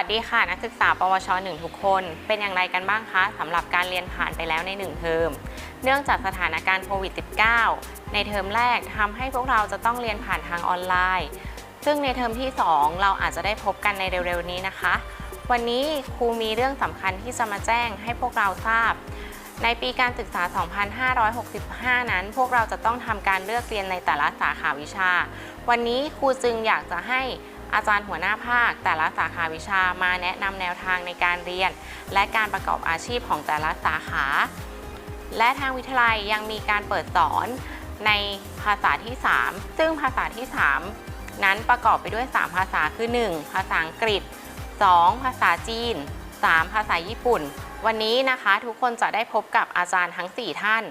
วัสดีค่ะ นักศึกษา ปวช 1 ทุกคน เป็นอย่างไรกันบ้างคะสำหรับการเรียนผ่านไปแล้วใน 1 เทอม เนื่องจากสถานการณ์โควิด -19 ในเทอมแรกทำให้พวกเราจะต้องเรียนผ่านทางออนไลน์ ซึ่งในเทอมที่ 2 เราอาจจะได้พบกันในเร็วๆ นี้นะคะ วันนี้ครูมีเรื่องสำคัญที่จะมาแจ้งให้พวกเราทราบ ในปีการศึกษา 2565 นั้น พวกเราจะต้องทำการเลือกเรียนในแต่ละสาขาวิชา วันนี้ครูจึงอยากจะให้ อาจารย์หัวหน้าภาค แต่ละสาขาวิชามาแนะนำแนวทางในการเรียน และการประกอบอาชีพของแต่ละสาขา และทางวิทยาลัยยังมีการเปิดสอนในภาษาที่ 3 ซึ่งภาษาที่ 3 นั้นประกอบไปด้วย 3 ภาษาคือ 1 ภาษาอังกฤษ 2 ภาษาจีน 3 ภาษาญี่ปุ่น วันนี้นะคะทุกคนจะได้พบกับอาจารย์ทั้ง 4 ท่าน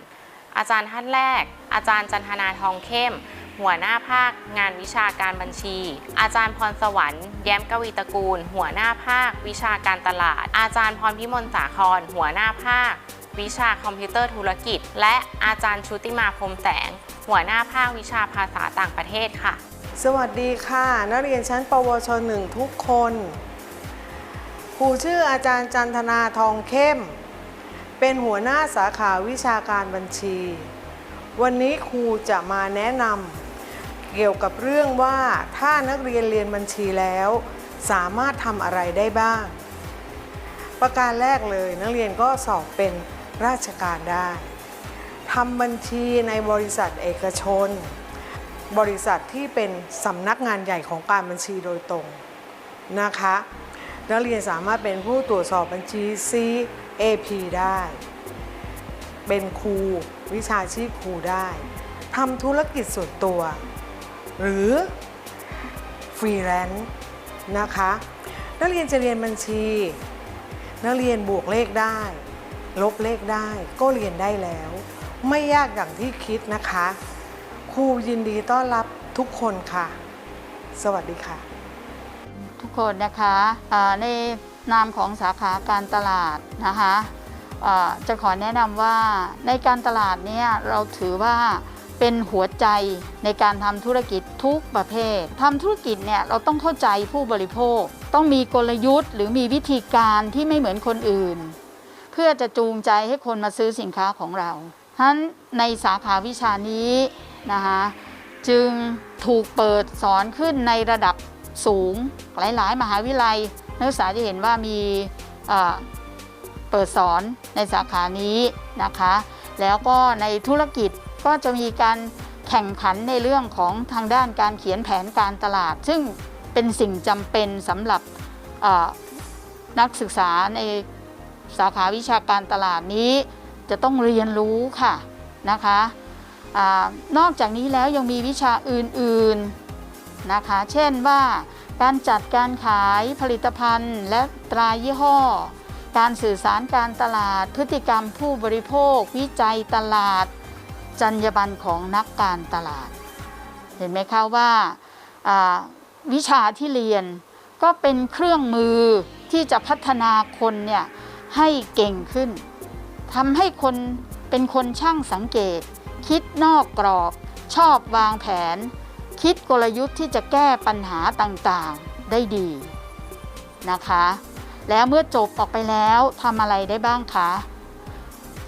อาจารย์ท่านแรก อาจารย์จันทนาทองเข้ม หัวหน้าภาค งานวิชาการบัญชี อาจารย์พรสวรรค์ แย้มกวีตระกูล หัวหน้าภาค วิชาการตลาด อาจารย์พรพิมลสาคร หัวหน้าภาค วิชาคอมพิวเตอร์ธุรกิจ และอาจารย์ชุติมาพรมแสง หัวหน้าภาควิชาภาษาต่างประเทศค่ะ สวัสดีค่ะ นักเรียนชั้น ปวชหนึ่งทุกคนครูชื่ออาจารย์จันทนาทองเข้ม เป็นหัวหน้าสาขาวิชาการบัญชี วันนี้ครูจะมาแนะนำ เกี่ยวกับเรื่องว่าถ้านักเรียนเรียนบัญชีแล้ว สามารถทำอะไรได้บ้าง ประการแรกเลยนักเรียนก็สอบเป็นราชการได้ทำบัญชีในบริษัทเอกชน บริษัทที่เป็นสำนักงานใหญ่ของการบัญชีโดยตรงนะคะนักเรียนสามารถเป็นผู้ตรวจสอบบัญชี CAP ได้ เป็นครูวิชาชีพครูได้ทำธุรกิจส่วนตัว หรือฟรีแลนซ์นะคะ นักเรียนจะเรียนบัญชี นักเรียนบวกเลขได้ ลบเลขได้ก็เรียนได้แล้ว ไม่ยากอย่างที่คิดนะคะ ครูยินดีต้อนรับทุกคนค่ะ สวัสดีค่ะ ทุกคนนะคะอ่าในนามของสาขาการตลาดนะคะอ่าจะขอแนะนำว่าในการตลาดเนี่ยเราถือว่า เป็นหัวใจในการทำธุรกิจทุกประเภททำธุรกิจเนี่ยเราต้องเข้าใจผู้บริโภค ต้องมีกลยุทธ์ หรือมีวิธีการที่ไม่เหมือนคนอื่น เพื่อจะจูงใจให้คนมาซื้อสินค้าของเราฉะนั้นในสาขาวิชานี้นะคะจึงถูกเปิดสอนขึ้นในระดับสูง หลาย ๆ มหาวิทยาลัย นักศึกษาจะเห็นว่ามีเอ่อเปิดสอนในสาขานี้นะคะ แล้วก็ในธุรกิจ ก็จะมีการแข่งขันในเรื่องของทางด้านการเขียนแผนการตลาด ซึ่งเป็นสิ่งจำเป็นสำหรับนักศึกษาในสาขาวิชาการตลาดนี้ จะต้องเรียนรู้ค่ะนะคะอนอกจากนี้แล้วยังมีวิชาอื่นๆนะคะ เช่นว่าการจัดการขายผลิตภัณฑ์ และตรายี่ห้อ การสื่อสารการตลาด พฤติกรรมผู้บริโภค วิจัยตลาด จรรยาบรรณของนักการตลาด เห็นไหมคะว่าวิชาที่เรียนก็เป็นเครื่องมือที่จะพัฒนาคนเนี่ยให้เก่งขึ้นทำให้คนเป็นคนช่างสังเกต คิดนอกกรอบ ชอบวางแผน คิดกลยุทธ์ที่จะแก้ปัญหาต่างๆได้ดีนะคะ แล้วเมื่อจบออกไปแล้วทำอะไรได้บ้างคะ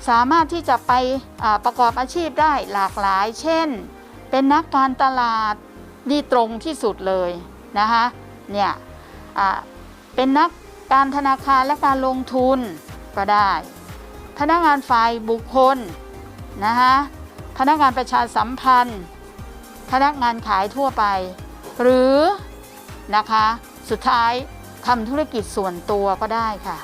สามารถที่จะไปประกอบอาชีพได้หลากหลาย เช่น เป็นนักการตลาดนี่ตรงที่สุดเลยนะคะเนี่ยเป็นนักการธนาคารและการลงทุนก็ได้ พนักงานฝ่ายบุคคลนะคะพนักงานประชาสัมพันธ์ พนักงานขายทั่วไป หรือนะคะสุดท้ายทำธุรกิจส่วนตัวก็ได้ค่ะ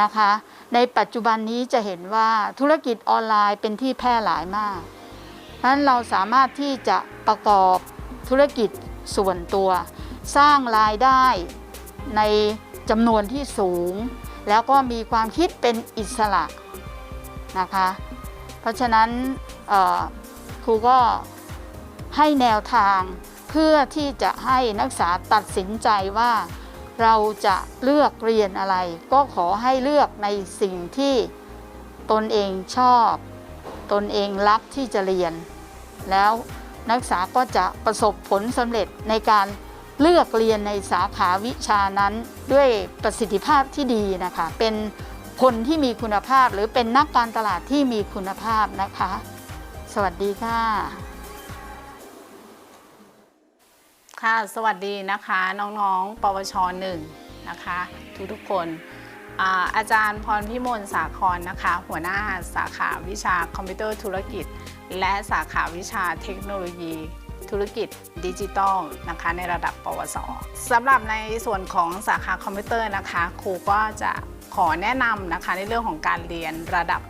นะคะ ในปัจจุบันนี้จะเห็นว่าธุรกิจออนไลน์เป็นที่แพร่หลายมากเพราะนั้นเราสามารถที่จะประกอบธุรกิจส่วนตัว สร้างรายได้ในจำนวนที่สูง แล้วก็มีความคิดเป็นอิสระนะคะ เพราะฉะนั้นครูก็ให้แนวทางเพื่อที่จะให้นักศึกษาตัดสินใจว่า เราจะเลือกเรียนอะไร ก็ขอให้เลือกในสิ่งที่ตนเองชอบ ตนเองรักที่จะเรียน แล้วนักศึกษาก็จะประสบผลสำเร็จในการเลือกเรียนในสาขาวิชานั้นด้วยประสิทธิภาพที่ดีนะคะ เป็นคนที่มีคุณภาพหรือเป็นนักการตลาดที่มีคุณภาพนะคะ สวัสดีค่ะ ค่ะสวัสดีนะคะน้องๆ ปวชหนึ่งนะคะทุกๆคนอาอาจารย์พรพิมลสาครนะคะ หัวหน้าสาขาวิชาคอมพิวเตอร์ธุรกิจ และสาขาวิชาเทคโนโลยีธุรกิจดิจิทัลนะคะในระดับปวสสำหรับในส่วนของสาขาคอมพิวเตอร์นะคะ ครูก็จะขอแนะนำนะคะในเรื่องของการเรียนระดับ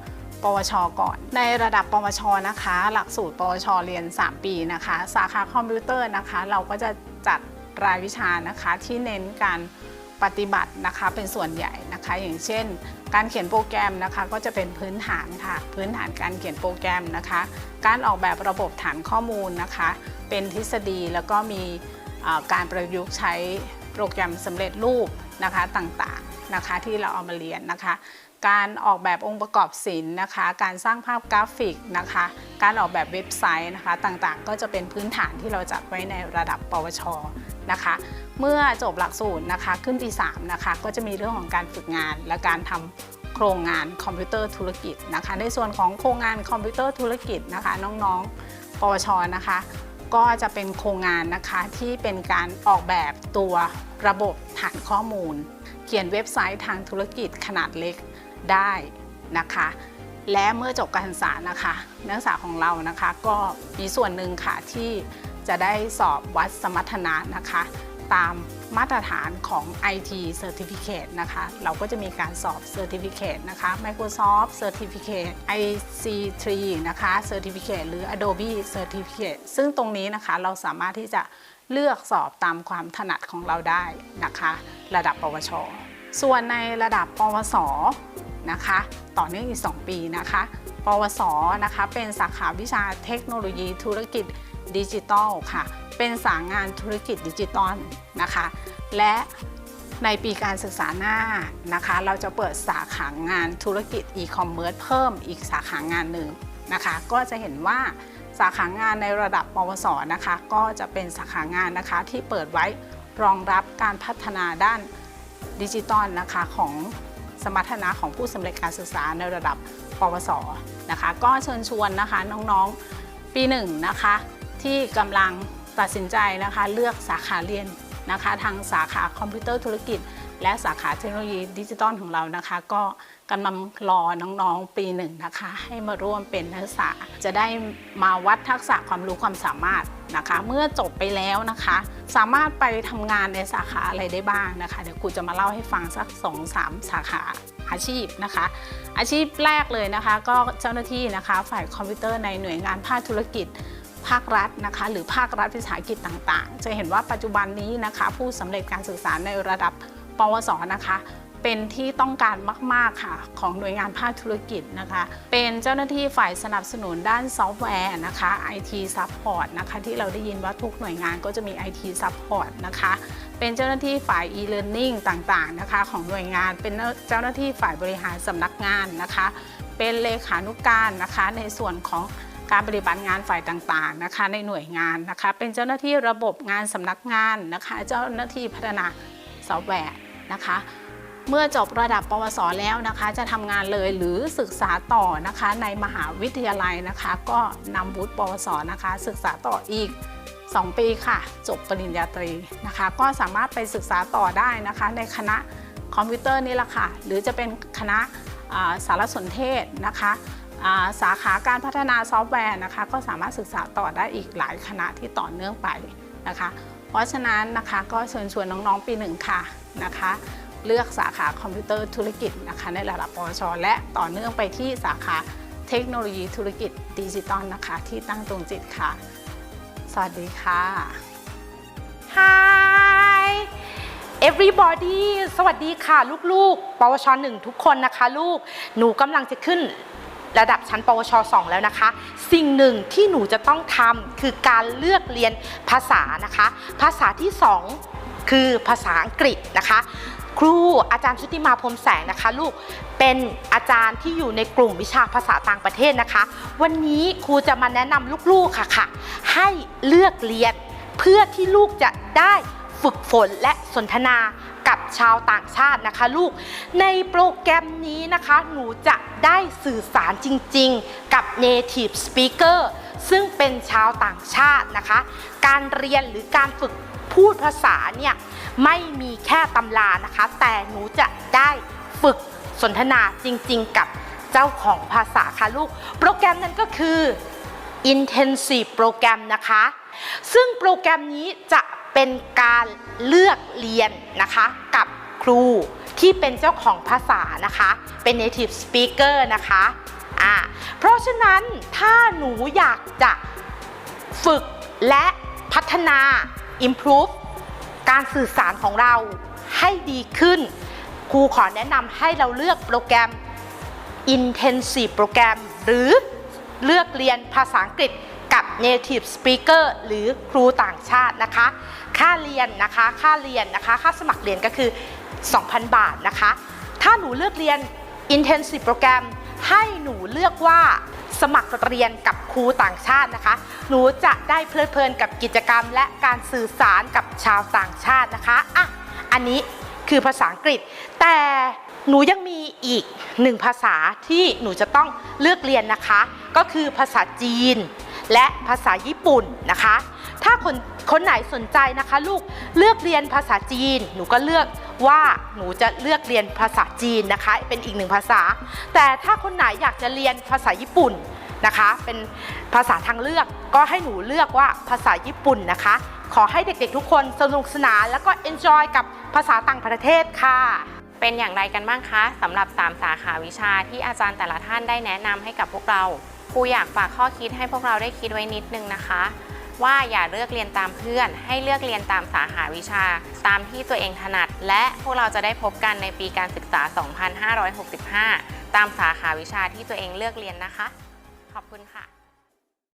ปวช ก่อน ในระดับปวชนะคะ หลักสูตรปวช เรียน 3 ปีนะคะ สาขาคอมพิวเตอร์นะคะ เราก็จะจัดรายวิชานะคะที่เน้นการปฏิบัตินะคะเป็นส่วนใหญ่นะคะ อย่างเช่น การเขียนโปรแกรมนะคะ ก็จะเป็นพื้นฐานค่ะ พื้นฐานการเขียนโปรแกรมนะคะ การออกแบบระบบฐานข้อมูลนะคะ เป็นทฤษฎีแล้วก็มีการประยุกต์ใช้ โปรแกรมสำเร็จรูปนะคะต่างๆนะคะที่เราเอามาเรียนนะคะ การออกแบบองค์ประกอบศิลป์นะคะ การสร้างภาพกราฟิกนะคะ การออกแบบเว็บไซต์นะคะต่างๆ ก็จะเป็นพื้นฐานที่เราจัดไว้ในระดับ ปวชนะคะ เมื่อจบหลักสูตรนะคะขึ้นปี3นะคะก็จะมีเรื่องของการฝึกงานและการทำโครงงานคอมพิวเตอร์ธุรกิจนะคะ ในส่วนของโครงงานคอมพิวเตอร์ธุรกิจนะคะ น้องๆ ปวชนะคะ ก็จะเป็นโครงงานนะคะที่เป็นการออกแบบตัวระบบฐานข้อมูล เขียนเว็บไซต์ทางธุรกิจขนาดเล็กได้นะคะ และเมื่อจบการศึกษานะคะนักศึกษาของเรานะคะ ก็มีส่วนหนึ่งค่ะที่จะได้สอบวัดสมรรถนะนะคะ ตามมาตรฐานของ IT Certificate นะคะ เราก็จะมีการสอบ Certificate นะคะ Microsoft Certificate IC3 นะคะ Certificate หรือ Adobe Certificate ซึ่งตรงนี้นะคะเราสามารถที่จะเลือกสอบตามความถนัดของเราได้นะคะ ระดับปวช ส่วนในระดับปวสนะคะ ต่อเนื่องอีก 2 ปีนะคะ ปวสนะคะ เป็นสาขาวิชาเทคโนโลยีธุรกิจ ดิจิทัลค่ะ เป็นสายงานธุรกิจดิจิตอลนะคะ และในปีการศึกษาหน้านะคะ เราจะเปิดสาขางานธุรกิจอีคอมเมิร์ซเพิ่มอีกสาขางานหนึ่งนะคะ ก็จะเห็นว่าสาขางานในระดับปวสนะคะ ก็จะเป็นสาขางานนะคะที่เปิดไว้รองรับการพัฒนาด้านดิจิตอลนะคะของสมรรถนะของผู้สำเร็จการศึกษาในระดับปวสนะคะ ก็เชิญชวนนะคะน้องๆปีหนึ่งนะคะ ที่กำลังตัดสินใจนะคะเลือกสาขาเรียนนะคะทางสาขาคอมพิวเตอร์ธุรกิจ และสาขาเทคโนโลยีดิจิตอลของเรานะคะ ก็กำลังรอน้องๆปีหนึ่งนะคะ ให้มาร่วมเป็นนักศึกษาจะได้มาวัดทักษะความรู้ความสามารถนะคะ เมื่อจบไปแล้วนะคะ สามารถไปทำงานในสาขาอะไรได้บ้างนะคะ เดี๋ยวครูจะมาเล่าให้ฟังสัก2อสามสาขาอาชีพนะคะ อาชีพแรกเลยนะคะ ก็เจ้าหน้าที่นะคะ ฝ่ายคอมพิวเตอร์ในหน่วยงานภาคธุรกิจ ภาครัฐนะคะหรือภาครัฐวิสาหกิจต่างๆ จะเห็นว่าปัจจุบันนี้นะคะผู้สำเร็จการศึกษาในระดับปวสนะคะเป็นที่ต้องการมาก ๆ ค่ะ ของหน่วยงานภาคธุรกิจนะคะ เป็นเจ้าหน้าที่ฝ่ายสนับสนุนด้านซอฟต์แวร์นะคะ IT Support นะคะ ที่เราได้ยินว่าทุกหน่วยงานก็จะมี IT Support นะคะ เป็นเจ้าหน้าที่ฝ่าย e-learning ต่าง ๆ นะคะ ของหน่วยงานเป็นเจ้าหน้าที่ฝ่ายบริหารสำนักงานนะคะ เป็นเลขานุการนะคะในส่วนของ การปฏิบัติงานฝ่ายต่างๆนะคะในหน่วยงานนะคะ เป็นเจ้าหน้าที่ระบบงานสำนักงานนะคะ เจ้าหน้าที่พัฒนาซอฟต์แวร์นะคะเมื่อจบระดับปวสแล้วนะคะ จะทำงานเลยหรือศึกษาต่อนะคะในมหาวิทยาลัยนะคะ ก็นำวุฒิปวสนะคะ ศึกษาต่ออีก 2 ปีค่ะ จบปริญญาตรีนะคะ ก็สามารถไปศึกษาต่อได้นะคะ ในคณะคอมพิวเตอร์นี่แหละค่ะ หรือจะเป็นคณะ สารสนเทศนะคะสาขาการพัฒนาซอฟต์แวร์นะคะก็สามารถศึกษาต่อได้อีกหลายคณะที่ต่อเนื่องไปนะคะ เพราะฉะนั้นนะคะก็เชิญชวนน้องๆปีหนึ่งค่ะนะคะเลือกสาขาคอมพิวเตอร์ธุรกิจนะคะในระดับปวช และต่อเนื่องไปที่สาขาเทคโนโลยีธุรกิจดิจิตอลนะคะ ที่ตั้งตรงจิตค่ะ สวัสดีค่ะ Hi everybody สวัสดีค่ะ ลูกๆ ปวชหนึ่งทุกคนนะคะ ลูก หนูกำลังจะขึ้นระดับชั้น ปวช 2 แล้วนะคะ สิ่งหนึ่งที่หนูจะต้องทำคือการเลือกเรียนภาษานะคะ ภาษาที่ 2 คือภาษาอังกฤษนะคะ ครูอาจารย์ชุติมาพรมแสงนะคะ ลูกเป็นอาจารย์ที่อยู่ในกลุ่มวิชาภาษาต่างประเทศนะคะ วันนี้ครูจะมาแนะนำลูกๆค่ะค่ะ ให้เลือกเรียนเพื่อที่ลูกจะได้ ฝึกฝนและสนทนากับชาวต่างชาตินะคะลูก ในโปรแกรมนี้นะคะหนูจะได้สื่อสารจริงๆ กับ native speaker ซึ่งเป็นชาวต่างชาตินะคะ การเรียนหรือการฝึกพูดภาษาเนี่ยไม่มีแค่ตำรานะคะ แต่หนูจะได้ฝึกสนทนาจริงๆ กับเจ้าของภาษาค่ะลูก โปรแกรมนั้นก็คือ Intensive โปรแกรมนะคะ ซึ่งโปรแกรมนี้จะ เป็นการเลือกเรียนนะคะกับครูที่เป็นเจ้าของภาษานะคะ เป็น native speaker นะคะอ่าเพราะฉะนั้นถ้าหนูอยากจะฝึกและพัฒนา improve การสื่อสารของเราให้ดีขึ้น ครูขอแนะนำให้เราเลือกโปรแกรม Intensive โปรแกรม หรือเลือกเรียนภาษาอังกฤษกับ Native Speaker หรือครูต่างชาตินะคะ ค่าเรียนนะคะ ค่าเรียนนะคะ ค่าสมัครเรียนก็คือ 2,000 บาทนะคะ ถ้าหนูเลือกเรียน Intensive โปรแกรมให้หนูเลือกว่าสมัครเรียนกับครูต่างชาตินะคะ หนูจะได้เพลิดเพลินกับกิจกรรม และการสื่อสารกับชาวต่างชาตินะคะอะอันนี้คือภาษาอังกฤษ แต่หนูยังมีอีกหนึ่งภาษาที่หนูจะต้องเลือกเรียนนะคะ ก็คือภาษาจีน และภาษาญี่ปุ่นนะคะ ถ้าคนคนไหนสนใจนะคะ ลูกเลือกเรียนภาษาจีน หนูก็เลือกว่าหนูจะเลือกเรียนภาษาจีนนะคะ เป็นอีกหนึ่งภาษา แต่ถ้าคนไหนอยากจะเรียนภาษาญี่ปุ่นนะคะ เป็นภาษาทางเลือกก็ให้หนูเลือกว่าภาษาญี่ปุ่นนะคะ ขอให้เด็กๆทุกคนสนุกสนานแล้วก็ enjoy กับภาษาต่างประเทศค่ะเป็นอย่างไรกันบ้างคะสำหรับ 3 สาขาวิชาที่อาจารย์แต่ละท่านได้แนะนำให้กับพวกเราครูอยากฝากข้อคิดให้พวกเราได้คิดไว้นิดนึงนะคะ ว่าอย่าเลือกเรียนตามเพื่อน ให้เลือกเรียนตามสาขาวิชา ตามที่ตัวเองถนัด และพวกเราจะได้พบกันในปีการศึกษา 2565 ตามสาขาวิชาที่ตัวเองเลือกเรียนนะคะ ขอบคุณค่ะ